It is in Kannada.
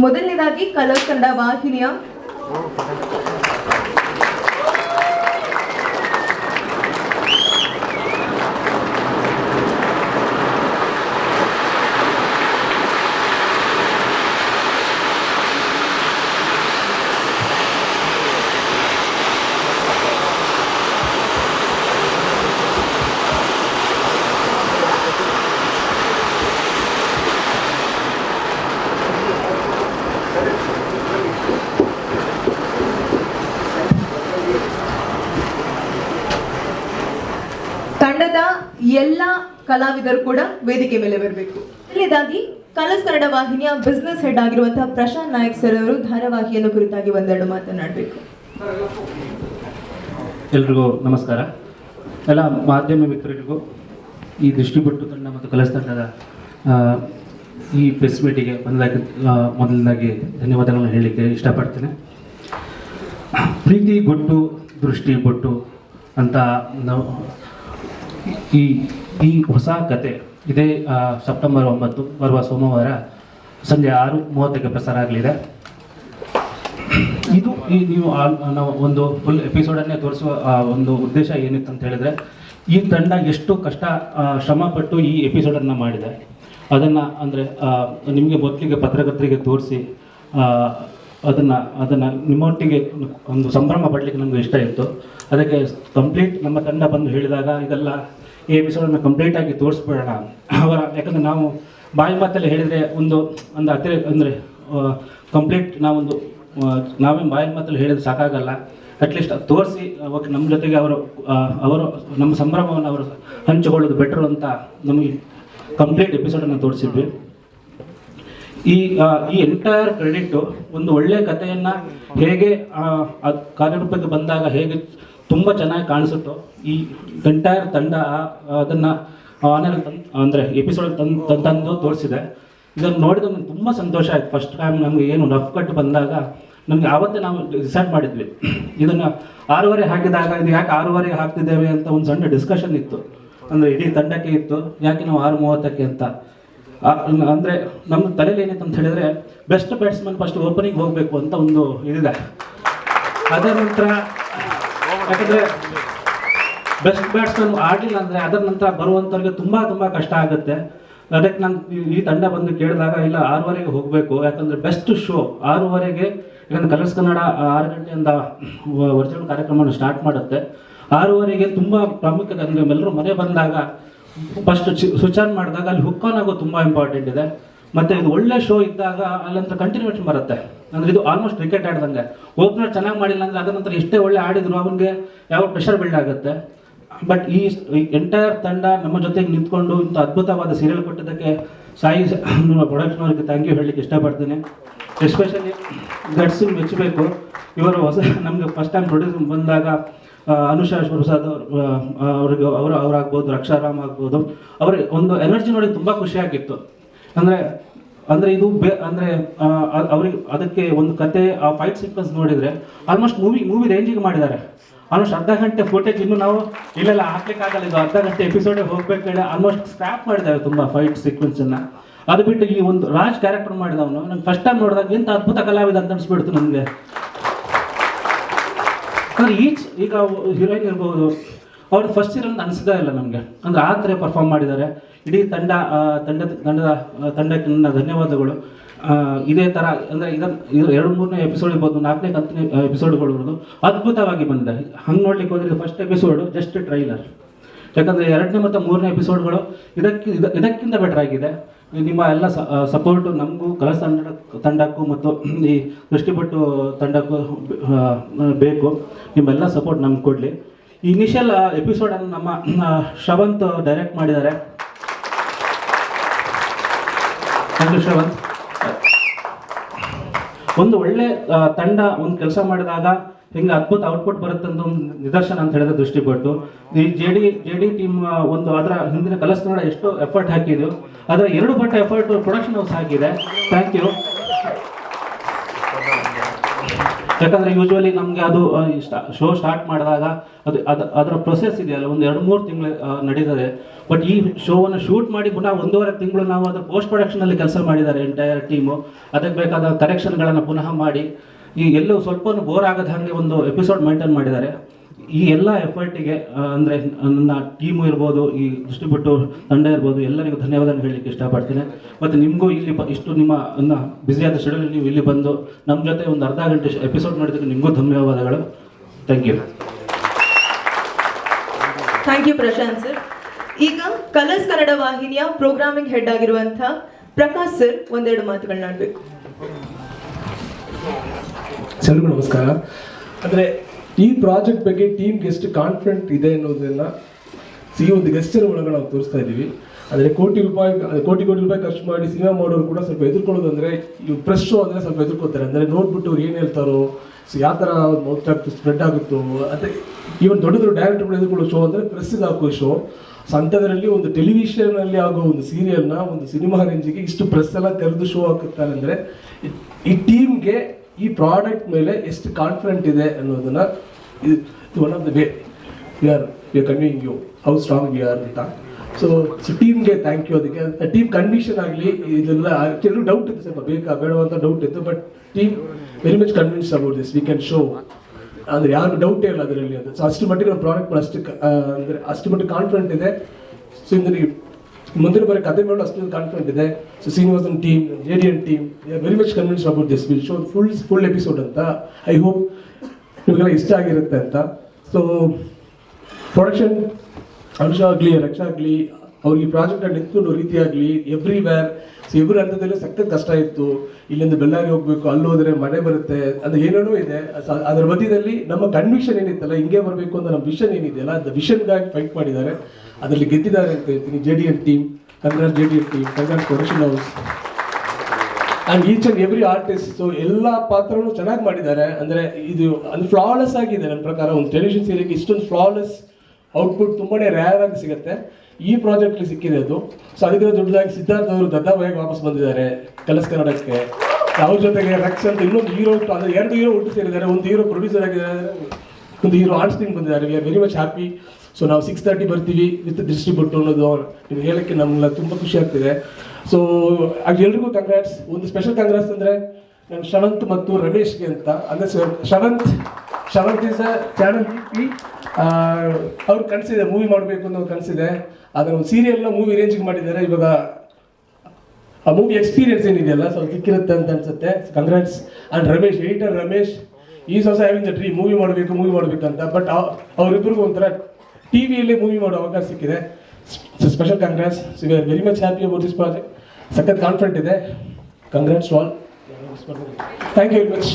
ಮೊದಲನೇದಾಗಿ ಕಲರ್ಸ್ ಕನ್ನಡ ವಾಹಿನಿಯ ತಂಡದ ಎಲ್ಲ ಕಲಾವಿದರು ಕೂಡ ವೇದಿಕೆ ಮೇಲೆ ಬರಬೇಕು. ಮೊದಲನೇದಾಗಿ ಕಲರ್ಸ್ ಕನ್ನಡ ವಾಹಿನಿಯ ಬಿಸ್ನೆಸ್ ಹೆಡ್ ಆಗಿರುವಂತಹ ಪ್ರಶಾಂತ್ ನಾಯಕ್ ಸರ್ ಅವರು ಧಾರಾವಾಹಿಯನ್ನು ಕುರಿತಾಗಿ ಒಂದೆರಡು ಮಾತನಾಡಬೇಕು. ಎಲ್ರಿಗೂ ನಮಸ್ಕಾರ. ಎಲ್ಲ ಮಾಧ್ಯಮ ಮಿತ್ರರಿಗೂ ಈ ದೃಷ್ಟಿಪಟ್ಟು ತಂಡ ಮತ್ತು ಕಲಸ ತಂಡದ ಈ ಪ್ರೆಸ್ ಮೀಟಿಗೆ ಬಂದಾಗ ಮೊದಲನೇದಾಗಿ ಧನ್ಯವಾದಗಳನ್ನು ಹೇಳಲಿಕ್ಕೆ ಇಷ್ಟಪಡ್ತೇನೆ. ಪ್ರೀತಿ ಗೊಟ್ಟು ದೃಷ್ಟಿ ಬೊಟ್ಟು ಅಂತ ಈ ಈ ಹೊಸ ಕತೆ ಇದೇ ಸೆಪ್ಟೆಂಬರ್ ಒಂಬತ್ತು, ಬರುವ ಸೋಮವಾರ ಸಂಜೆ ಆರು ಮೂವತ್ತಕ್ಕೆ ಪ್ರಸಾರ ಆಗಲಿದೆ. ಇದು ಈ ನೀವು ನಾವು ಒಂದು ಫುಲ್ ಎಪಿಸೋಡನ್ನೇ ತೋರಿಸುವ ಒಂದು ಉದ್ದೇಶ ಏನಿತ್ತು ಅಂತ ಹೇಳಿದ್ರೆ, ಈ ತಂಡ ಎಷ್ಟು ಕಷ್ಟ ಶ್ರಮಪಟ್ಟು ಶ್ರಮ ಪಟ್ಟು ಈ ಎಪಿಸೋಡನ್ನು ಮಾಡಿದೆ. ಅದನ್ನು ಅಂದರೆ ನಿಮಗೆ ಮೊದಲಿಗೆ ಪತ್ರಕರ್ತರಿಗೆ ತೋರಿಸಿ ಅದನ್ನು ಅದನ್ನು ನಿಮ್ಮೊಟ್ಟಿಗೆ ಒಂದು ಸಂಭ್ರಮ ಪಡಲಿಕ್ಕೆ ನಮಗೆ ಇಷ್ಟ ಇತ್ತು. ಅದಕ್ಕೆ ಕಂಪ್ಲೀಟ್ ನಮ್ಮ ತಂಡ ಬಂದು ಹೇಳಿದಾಗ ಇದೆಲ್ಲ ಈ ಎಪಿಸೋಡನ್ನು ಕಂಪ್ಲೀಟಾಗಿ ತೋರಿಸ್ಬಿಡೋಣ. ಅವರ ಯಾಕಂದರೆ ನಾವು ಬಾಯಿ ಮಾತಲ್ಲಿ ಹೇಳಿದರೆ ಒಂದು ಒಂದು ಅತಿ ಅಂದರೆ ಕಂಪ್ಲೀಟ್ ನಾವೊಂದು ನಾವೇ ಬಾಯಿ ಮಾತಲ್ಲಿ ಹೇಳಿದ್ರೆ ಸಾಕಾಗಲ್ಲ. ಅಟ್ಲೀಸ್ಟ್ ತೋರಿಸಿ ಓಕೆ ನಮ್ಮ ಜೊತೆಗೆ ಅವರು ಅವರು ನಮ್ಮ ಸಂಭ್ರಮವನ್ನು ಅವರು ಹಂಚಿಕೊಳ್ಳೋದು ಬೆಟ್ರು ಅಂತ ನಮಗೆ ಕಂಪ್ಲೀಟ್ ಎಪಿಸೋಡನ್ನು ತೋರಿಸಿದ್ವಿ. ಈ ಈ ಎಂಟೈರ್ ಕ್ರೆಡಿಟ್ ಒಂದು ಒಳ್ಳೆಯ ಕಥೆಯನ್ನು ಹೇಗೆ ಕಾರ್ಯರೂಪಕ್ಕೆ ಬಂದಾಗ ಹೇಗೆ ತುಂಬ ಚೆನ್ನಾಗಿ ಕಾಣಿಸುತ್ತೋ, ಈ ಎಂಟೈರ್ ತಂಡ ಅದನ್ನು ಅದನ್ನ ತಂದು, ಅಂದರೆ ಎಪಿಸೋಡ್ ತಂದು ತಂದು ತೋರಿಸಿದೆ. ಇದನ್ನು ನೋಡಿದ ನಮ್ಗೆ ತುಂಬ ಸಂತೋಷ ಆಯ್ತು. ಫಸ್ಟ್ ಟೈಮ್ ನಮಗೆ ಏನು ರಫ್ ಕಟ್ ಬಂದಾಗ, ನಮಗೆ ಆವತ್ತೇ ನಾವು ಡಿಸೈಡ್ ಮಾಡಿದ್ವಿ. ಇದನ್ನು ಆರೂವರೆ ಹಾಕಿದಾಗ, ಇದು ಯಾಕೆ ಆರೂವರೆಗೆ ಹಾಕ್ತಿದ್ದೇವೆ ಅಂತ ಒಂದು ಸಣ್ಣ ಡಿಸ್ಕಷನ್ ಇತ್ತು. ಅಂದರೆ ಇಡೀ ತಂಡಕ್ಕೆ ಇತ್ತು. ಯಾಕೆ ನಾವು ಆರು ಮೂವತ್ತಕ್ಕೆ ಅಂತ. ಅಂದರೆ ಅಂದ್ರೆ ನಮ್ಮ ತಲೆಯಲ್ಲಿ ಏನಿತ್ತು ಅಂತ ಹೇಳಿದ್ರೆ ಬೆಸ್ಟ್ ಬ್ಯಾಟ್ಸ್ಮನ್ ಫಸ್ಟ್ ಓಪನಿಂಗ್ ಹೋಗಬೇಕು ಅಂತ ಒಂದು ಇದಿದೆ. ಅದರ ನಂತರ ಯಾಕಂದ್ರೆ ಬೆಸ್ಟ್ ಬ್ಯಾಟ್ಸ್ಮನ್ ಆಡಲಿಲ್ಲ ಅಂದ್ರೆ ಅದರ ನಂತರ ಬರುವಂಥವ್ರಿಗೆ ತುಂಬಾ ತುಂಬಾ ಕಷ್ಟ ಆಗುತ್ತೆ. ಅದಕ್ಕೆ ನಾನು ಈ- ತಂಡ ಬಂದು ಕೇಳಿದಾಗ, ಇಲ್ಲ, ಆರೂವರೆಗೆ ಹೋಗಬೇಕು. ಯಾಕಂದ್ರೆ ಬೆಸ್ಟ್ ಶೋ ಆರೂವರೆಗೆ ಯಾಕಂದ್ರೆ ಕಲರ್ಸ್ ಕನ್ನಡ ಆರು ಗಂಟೆಯಿಂದ ವರ್ಚುವಲ್ ಕಾರ್ಯಕ್ರಮವನ್ನು ಸ್ಟಾರ್ಟ್ ಮಾಡುತ್ತೆ. ಆರೂವರೆಗೆ ತುಂಬಾ ಪ್ರಾಮುಖ್ಯತೆ ಅಂದ್ರೆ ಎಲ್ಲರೂ ಮನೆ ಬಂದಾಗ ಫಸ್ಟ್ ಸ್ವಿಚ್ ಆನ್ ಮಾಡಿದಾಗ ಅಲ್ಲಿ ಹುಕ್ ಆನ್ ಆಗೋದು ತುಂಬಾ ಇಂಪಾರ್ಟೆಂಟ್ ಇದೆ. ಮತ್ತೆ ಇದು ಒಳ್ಳೆ ಶೋ ಇದ್ದಾಗ ಅಲ್ಲಂತ ಕಂಟಿನ್ಯೂಷನ್ ಬರುತ್ತೆ. ಅಂದ್ರೆ ಇದು ಆಲ್ಮೋಸ್ಟ್ ಕ್ರಿಕೆಟ್ ಆಡ್ದಂಗೆ. ಓಪನರ್ ಚೆನ್ನಾಗಿ ಮಾಡಿಲ್ಲ ಅಂದರೆ ಅದ ನಂತರ ಎಷ್ಟೇ ಒಳ್ಳೆ ಆಡಿದ್ರು ಅವನಿಗೆ ಯಾವ ಪ್ರೆಷರ್ ಬಿಲ್ಡ್ ಆಗುತ್ತೆ. ಬಟ್ ಈ ಎಂಟೈರ್ ತಂಡ ನಮ್ಮ ಜೊತೆಗೆ ನಿಂತ್ಕೊಂಡು ಇಂಥ ಅದ್ಭುತವಾದ ಸೀರಿಯಲ್ ಕೊಟ್ಟಿದ್ದಕ್ಕೆ ಸಾಯಿ ಪ್ರೊಡಕ್ಷನ್ ಅವರಿಗೆ ಥ್ಯಾಂಕ್ ಯು ಹೇಳಲಿಕ್ಕೆ ಇಷ್ಟಪಡ್ತೀನಿ. ಎಸ್ಪೆಷಲಿ ಗಟ್ಸ್ ಮೆಚ್ಚಬೇಕು. ಇವರು ಹೊಸ, ನಮಗೆ ಫಸ್ಟ್ ಟೈಮ್ ಪ್ರೊಡ್ಯೂಸ್ ಬಂದಾಗ ಅನುಷಾ ಪ್ರಸಾದ್ ಅವ್ರಿಗೆ, ಅವರು, ಅವರಾಗ್ಬೋದು, ರಕ್ಷಾರಾಮ್ ಆಗ್ಬೋದು. ಅವ್ರ ಒಂದು ಎನರ್ಜಿ ನೋಡಿ ತುಂಬ ಖುಷಿ ಆಗಿತ್ತು. ಅಂದರೆ, ಅಂದ್ರೆ ಇದು ಅಂದ್ರೆ ಅವ್ರಿಗೆ ಅದಕ್ಕೆ ಒಂದು ಕತೆ, ಆ ಫೈಟ್ ಸೀಕ್ವೆನ್ಸ್ ನೋಡಿದ್ರೆ ಆಲ್ಮೋಸ್ಟ್ ಮೂವಿ ಮೂವಿ ರೇಂಜಿಗೆ ಮಾಡಿದ್ದಾರೆ. ಆಲ್ಮೋಸ್ಟ್ ಅರ್ಧ ಗಂಟೆ ಫೋಟೇಜ್ ಇನ್ನು ನಾವು ಇಲ್ಲೆಲ್ಲ ಹಾಕ್ಲಿಕ್ಕಾಗಲ್ಲ, ಇದು ಅರ್ಧ ಗಂಟೆ ಎಪಿಸೋಡ್ ಹೋಗ್ಬೇಕು ಹೇಳಿ ಆಲ್ಮೋಸ್ಟ್ ಸ್ಕ್ರಾಪ್ ಮಾಡಿದ್ದಾರೆ ತುಂಬಾ ಫೈಟ್ ಸೀಕ್ವೆನ್ಸನ್ನು ಅದು ಬಿಟ್ಟು ಈ ಒಂದು ರಾಜ್ ಕ್ಯಾರೆಕ್ಟರ್ ಮಾಡಿದವನು, ನಂಗೆ ಫಸ್ಟ್ ಟೈಮ್ ನೋಡಿದಾಗ ಎಂಥ ಅದ್ಭುತ ಕಲಾವಿದ ಅಂತ ಅನ್ಸ್ಬಿಡ್ತು ನನಗೆ ಈಚ್, ಈಗ ಹೀರೋಯಿನ್ ಇರ್ಬೋದು, ಅವ್ರದ್ದು ಫಸ್ಟ್ ಸೀರಿಯಲ್ ಅನಿಸ್ತಾ ಇಲ್ಲ ನಮಗೆ. ಅಂದ್ರೆ ಆ ಥರ ಪರ್ಫಾರ್ಮ್ ಮಾಡಿದ್ದಾರೆ. ಇಡೀ ತಂಡ ತಂಡ, ತಂಡದ ತಂಡದ ತಂಡಕ್ಕೆ ನನ್ನ ಧನ್ಯವಾದಗಳು. ಇದೇ ಥರ ಅಂದರೆ ಇದನ್ನು ಇದು ಎರಡು ಮೂರನೇ ಎಪಿಸೋಡ್ ಇರ್ಬೋದು, ನಾಲ್ಕನೇ ಕಂತನೇ ಎಪಿಸೋಡ್ಗಳು ಇರೋದು ಅದ್ಭುತವಾಗಿ ಬಂದಿದೆ. ಹಂಗೆ ನೋಡ್ಲಿಕ್ಕೆ ಹೋದ್ರೆ ಫಸ್ಟ್ ಎಪಿಸೋಡು ಜಸ್ಟ್ ಟ್ರೈಲರ್ ಯಾಕಂದರೆ ಎರಡನೇ ಮತ್ತು ಮೂರನೇ ಎಪಿಸೋಡ್ಗಳು ಇದಕ್ಕೆ, ಇದ- ಇದಕ್ಕಿಂತ ಬೆಟರ್ ಆಗಿದೆ. ನಿಮ್ಮ ಎಲ್ಲ ಸಪೋರ್ಟು ನಮಗೂ ಕಲಸ ತಂಡ, ತಂಡಕ್ಕೂ ಮತ್ತು ಈ ದೃಷ್ಟಿಪಟ್ಟು ತಂಡಕ್ಕೂ ಬೇಕು. ನಿಮ್ಮೆಲ್ಲ ಸಪೋರ್ಟ್ ನಮ್ಗೆ ಕೊಡಲಿ. ಇನಿಷಿಯಲ್ ಎಪಿಸೋಡನ್ನು ನಮ್ಮ ಶ್ರವಂತ್ ಡೈರೆಕ್ಟ್ ಮಾಡಿದ್ದಾರೆ. ಥ್ಯಾಂಕ್ ಯು ಶ್ರವಂತ್ ಒಂದು ಒಳ್ಳೆ ತಂಡ ಒಂದು ಕೆಲಸ ಮಾಡಿದಾಗ ಹಿಂಗೆ ಅದ್ಭುತ ಔಟ್ಪುಟ್ ಬರುತ್ತೆ ಅಂತ ಒಂದು ನಿದರ್ಶನ ಅಂತ ಹೇಳಿದ್ರೆ ದೃಷ್ಟಿಪಟ್ಟು. ಈ J D J D team ಒಂದು ಅದರ ಹಿಂದಿನ ಕಲಸ್ ಕನ್ನಡ ಎಷ್ಟು ಎಫರ್ಟ್ ಹಾಕಿದ್ವು. ಅದರ ಎರಡು ಪಟ್ಟು ಎಫರ್ಟ್ ಪ್ರೊಡಕ್ಷನ್ ಹೌಸ್ ಹಾಕಿದೆ. ಥ್ಯಾಂಕ್ ಯು ಯಾಕಂದ್ರೆ ಯೂಶ್ವಲಿ ನಮಗೆ ಅದು ಶೋ ಸ್ಟಾರ್ಟ್ ಮಾಡಿದಾಗ ಅದು ಅದು, ಅದರ ಪ್ರೊಸೆಸ್ ಇದೆಯಲ್ಲ ಒಂದು ಎರಡು ಮೂರು ತಿಂಗಳು ನಡೀತದೆ. ಬಟ್ ಈ ಶೋವನ್ನು ಶೂಟ್ ಮಾಡಿ ಪುನಃ ಒಂದೂವರೆ ತಿಂಗಳು ನಾವು ಅದರ ಪೋಸ್ಟ್ ಪ್ರೊಡಕ್ಷನಲ್ಲಿ ಕೆಲಸ ಮಾಡಿದ್ದಾರೆ ಎಂಟೈರ್ ಟೀಮು ಅದಕ್ಕೆ ಬೇಕಾದ ಕರೆಕ್ಷನ್ಗಳನ್ನು ಪುನಃ ಮಾಡಿ, ಈ ಎಲ್ಲೂ ಸ್ವಲ್ಪ ಬೋರ್ ಆಗದ ಹಾಗೆ ಒಂದು ಎಪಿಸೋಡ್ ಮೇಂಟೈನ್ ಮಾಡಿದ್ದಾರೆ. ಈ ಎಲ್ಲ ಎಫರ್ಟಿಗೆ ಅಂದರೆ ನನ್ನ ಟೀಮು ಇರ್ಬೋದು ಈ ಡಿಸ್ಟ್ರಿಬ್ಯೂಟರ್ ತಂಡ ಇರ್ಬೋದು ಎಲ್ಲರಿಗೂ ಧನ್ಯವಾದಗಳನ್ನು ಹೇಳಲಿಕ್ಕೆ ಇಷ್ಟಪಡ್ತೀನಿ. ಮತ್ತು ನಿಮಗೂ ಇಲ್ಲಿ ಬ- ಇಷ್ಟು ನಿಮ್ಮ ಬ್ಯುಸಿಯಾದ ಶೆಡ್ಯೂಲ್ ನೀವು ಇಲ್ಲಿ ಬಂದು ನಮ್ಮ ಜೊತೆ ಒಂದು ಅರ್ಧ ಗಂಟೆ ಎಪಿಸೋಡ್ ಮಾಡಿದರೆ ನಿಮಗೂ ಧನ್ಯವಾದಗಳು. Thank you thank you Prashanth sir ಈಗ ಕಲರ್ಸ್ ಕನ್ನಡ ವಾಹಿನಿಯ ಪ್ರೋಗ್ರಾಮಿಂಗ್ ಹೆಡ್ ಆಗಿರುವಂಥ ಪ್ರಕಾಶ್ ಸರ್ ಒಂದೆರಡು ಮಾತುಗಳನ್ನಾಡಬೇಕು ಸರ್ ನಮಸ್ಕಾರ. ಅಂದರೆ ಈ ಪ್ರಾಜೆಕ್ಟ್ ಬಗ್ಗೆ ಟೀಮ್ಗೆ ಎಷ್ಟು ಕಾನ್ಫಿಡೆಂಟ್ ಇದೆ ಅನ್ನೋದನ್ನ ಈ ಒಂದು ಗೆಸ್ಟರ್ ಒಳಗೆ ನಾವು ತೋರಿಸ್ತಾ ಇದ್ದೀವಿ ಅಂದರೆ ಕೋಟಿ ರೂಪಾಯಿ ಕೋಟಿ ಕೋಟಿ ರೂಪಾಯಿ ಖರ್ಚು ಮಾಡಿ ಸಿನಿಮಾ ಮಾಡೋರು ಕೂಡ ಸ್ವಲ್ಪ ಎದುರ್ಕೊಳ್ಳೋದು ಅಂದರೆ ಈ ಪ್ರೆಸ್ ಶೋ ಅಂದರೆ ಸ್ವಲ್ಪ ಎದುರ್ಕೋತಾರೆ ಅಂದರೆ ನೋಡ್ಬಿಟ್ಟು ಅವ್ರು ಏನು ಹೇಳ್ತಾರೋ, ಸೊ ಯಾವ ಥರ ಮೌತ್ ಸ್ಪ್ರೆಡ್ ಆಗುತ್ತೋ, ಅದೇ ಈವನ್ ದೊಡ್ಡ ದೊಡ್ಡ ಡೈರೆಕ್ಟರ್ಗಳು ಎದುರ್ಕೊಳ್ಳೋ ಶೋ ಅಂದರೆ ಪ್ರೆಸ್ಸಿಗೆ ಹಾಕೋ ಶೋ ಸೊ ಅಂಥದ್ರಲ್ಲಿ ಒಂದು ಟೆಲಿವಿಷನಲ್ಲಿ ಆಗೋ ಒಂದು ಸೀರಿಯಲ್ನ ಒಂದು ಸಿನಿಮಾ ರೇಂಜಿಗೆ ಇಷ್ಟು ಪ್ರೆಸ್ ಎಲ್ಲ ತೆರೆದು ಶೋ ಹಾಕುತ್ತಾರೆ ಅಂದರೆ, ಈ ಟೀಮ್ಗೆ ಈ ಪ್ರಾಡಕ್ಟ್ ಮೇಲೆ ಎಷ್ಟು ಕಾನ್ಫಿಡೆಂಟ್ ಇದೆ ಅನ್ನೋದನ್ನ ಇದು one of the way we are we convincing you how strong we are ಅಂತ. ಸೊ ಸೊ ಟೀಮ್ಗೆ ಥ್ಯಾಂಕ್ ಯು ಅದಕ್ಕೆ. ಟೀಮ್ ಕನ್ವಿಕ್ಷನ್ ಆಗಲಿ, ಇದೆಲ್ಲ ಕೆಲವು ಡೌಟ್ ಇತ್ತು ಸ್ವಲ್ಪ, ಬೇಕಾ ಬೇಡ ಅಂತ ಡೌಟ್ ಇತ್ತು but team very much convince about this we can show ಅಂದ್ರೆ ಯಾರು ಡೌಟೇ ಇಲ್ಲ ಅದರಲ್ಲಿ ಅದು. ಸೊ ಅಷ್ಟು ಮಟ್ಟಿಗೆ ಪ್ರಾಡಕ್ಟ್ ಅಷ್ಟು ಅಂದರೆ ಅಷ್ಟು ಮಟ್ಟಿಗೆ ಕಾನ್ಫಿಡೆಂಟ್ ಇದೆ. ಸೊ ಇಂದ್ರೆ ಮುಂದಿನ ಬರೋ ಕತೆ ಮೇಲೆ ಅಷ್ಟೊಂದು ಕಾನ್ಫಿಡೆಂಟ್ ಇದೆ. So Srinivasan team J D N team very much convince about this will show full full episode ಅಂತ. ಐ ಹೋಪ್ ನಿಮಗೆಲ್ಲ ಇಷ್ಟ ಆಗಿರುತ್ತೆ ಅಂತ. ಸೊ ಪ್ರೊಡಕ್ಷನ್ ಅಂಶ ಆಗಲಿ, ರಕ್ಷ ಆಗಲಿ ಅವ್ರಿಗೆ ಪ್ರಾಜೆಕ್ಟ್ ನಿಂತ್ಕೊಳ್ಳೋ ರೀತಿ ಆಗಲಿ ಎವ್ರಿವೇರ್ ಸೊ ಎವ್ರಿ ಹಂತದಲ್ಲೂ ಸಖತ್ ಕಷ್ಟ ಇತ್ತು. ಇಲ್ಲಿಂದ ಬೆಳ್ಳಾರಿ ಹೋಗ್ಬೇಕು, ಅಲ್ಲಿ ಹೋದ್ರೆ ಮಳೆ ಬರುತ್ತೆ. ಅದು ಏನೇನೋ ಇದೆ. ಅದರ ಮಧ್ಯದಲ್ಲಿ ನಮ್ಮ ಕನ್ವಿಕ್ಷನ್ ಏನಿತ್ತಲ್ಲ, ಹಿಂಗೆ ಬರಬೇಕು ಅಂತ ನಮ್ಮ ವಿಷನ್ ಏನಿದೆಯಲ್ಲ ವಿಷನ್ ವಿಷನ್ಗಾಗಿ ಫೈಟ್ ಮಾಡಿದ್ದಾರೆ. ಅದರಲ್ಲಿ ಗೆದ್ದಿದ್ದಾರೆ ಅಂತ ಹೇಳ್ತೀನಿ. J D N team Kannada J D N team Kannada production house and each and every artist so ಎಲ್ಲ ಪಾತ್ರನೂ ಚೆನ್ನಾಗಿ ಮಾಡಿದ್ದಾರೆ. ಅಂದರೆ ಇದು ಅಂದ್ರೆ ಫ್ಲಾಲೆಸ್ ಆಗಿದೆ. ನನ್ನ ಪ್ರಕಾರ ಒಂದು ಟೆಲಿವಿಷನ್ ಸೀರಿಯಲ್ಗೆ ಇಷ್ಟೊಂದು ಫ್ಲಾಲೆಸ್ ಔಟ್ಪುಟ್ ತುಂಬಾ ರೇರ್ ಆಗಿ ಸಿಗುತ್ತೆ. ಈ ಪ್ರಾಜೆಕ್ಟ್ ಸಿಕ್ಕಿದೆ ಅದು. ಸೊ ಅದಕ್ಕೆ ದೊಡ್ಡದಾಗಿ ಸಿದ್ಧಾರ್ಥ ಅವರು ದದ್ದಾಬಾಯಿಗೆ ವಾಪಸ್ ಬಂದಿದ್ದಾರೆ, ಕಲಸ್ ಕನ್ನಡಕ್ಕೆ. ಅವ್ರ ಜೊತೆಗೆ ರಕ್ಷ ಅಂತ ಇನ್ನೊಂದು ಹೀರೋ ಅಂದ್ರೆ ಎರಡು ಹೀರೋ ಒಟ್ಟು ಸೇರಿದ್ದಾರೆ. ಒಂದು ಹೀರೋ ಪ್ರೊಡ್ಯೂಸರ್ ಆಗಿದ್ದಾರೆ, ಒಂದು ಹೀರೋ ಆರ್ಟ್ಸ್ ತಿಂಗ್ ಬಂದಿದ್ದಾರೆ. We are very much happy so ನಾವು ಸಿಕ್ಸ್ ತರ್ಟಿ ಬರ್ತೀವಿ ವಿತ್ ಡಿಸ್ಟ್ರಿಬ್ಯೂಟ್ ಅನ್ನೋದು ನಿಮ್ಗೆ ಹೇಳಕ್ಕೆ ನಮ್ಗೆ ತುಂಬ ಖುಷಿ ಆಗ್ತಿದೆ. ಸೊ ಆಗ ಎಲ್ರಿಗೂ ಕಂಗ್ರಾಟ್ಸ್ ಒಂದು ಸ್ಪೆಷಲ್ ಕಂಗ್ರಾಟ್ಸ್ ಅಂದ್ರೆ ನಾನು ಶ್ರವಂತ್ ಮತ್ತು ರಮೇಶ್ಗೆ ಅಂತ. ಅಂದ್ರೆ ಶ್ರವಂತ್ ಶ್ರವಂತ್ ಸರ್ ಚಾನಲ್ ಅವ್ರು ಕನಸಿದೆ ಮೂವಿ ಮಾಡಬೇಕು ಅನ್ನೋ ಕನಸಿದೆ ಅದರ ಒಂದು ಸೀರಿಯಲ್ನ ಮೂವಿ ರೇಂಜ್ಗೆ ಮಾಡಿದ್ದಾರೆ. ಇವಾಗ ಆ ಮೂವಿ ಎಕ್ಸ್ಪೀರಿಯನ್ಸ್ ಏನಿದೆಯಲ್ಲ, ಸ್ವಲ್ಪ ಸಿಕ್ಕಿರುತ್ತೆ ಅಂತ ಅನ್ಸುತ್ತೆ. Congrats and Ramesh editor Ramesh, ಈ ಸೊಸ ಹ್ಯಾವಿಂಗ್ ದ ಡ್ರೀ ಮೂವಿ ಮಾಡಬೇಕು ಮೂವಿ ಮಾಡಬೇಕಂತ ಬಟ್ ಅವರಿಬ್ಬರಿಗೂ ಒಂಥರ ಟಿ ವಿಯಲ್ಲೇ ಮೂವಿ ಮಾಡೋ ಅವಕಾಶ ಸಿಕ್ಕಿದೆ. Special congrats we are very much happy about this project ಸಖತ್ ಕಾನ್ಫಿಡೆಂಟ್ ಇದೆ. Congrats all thank you very much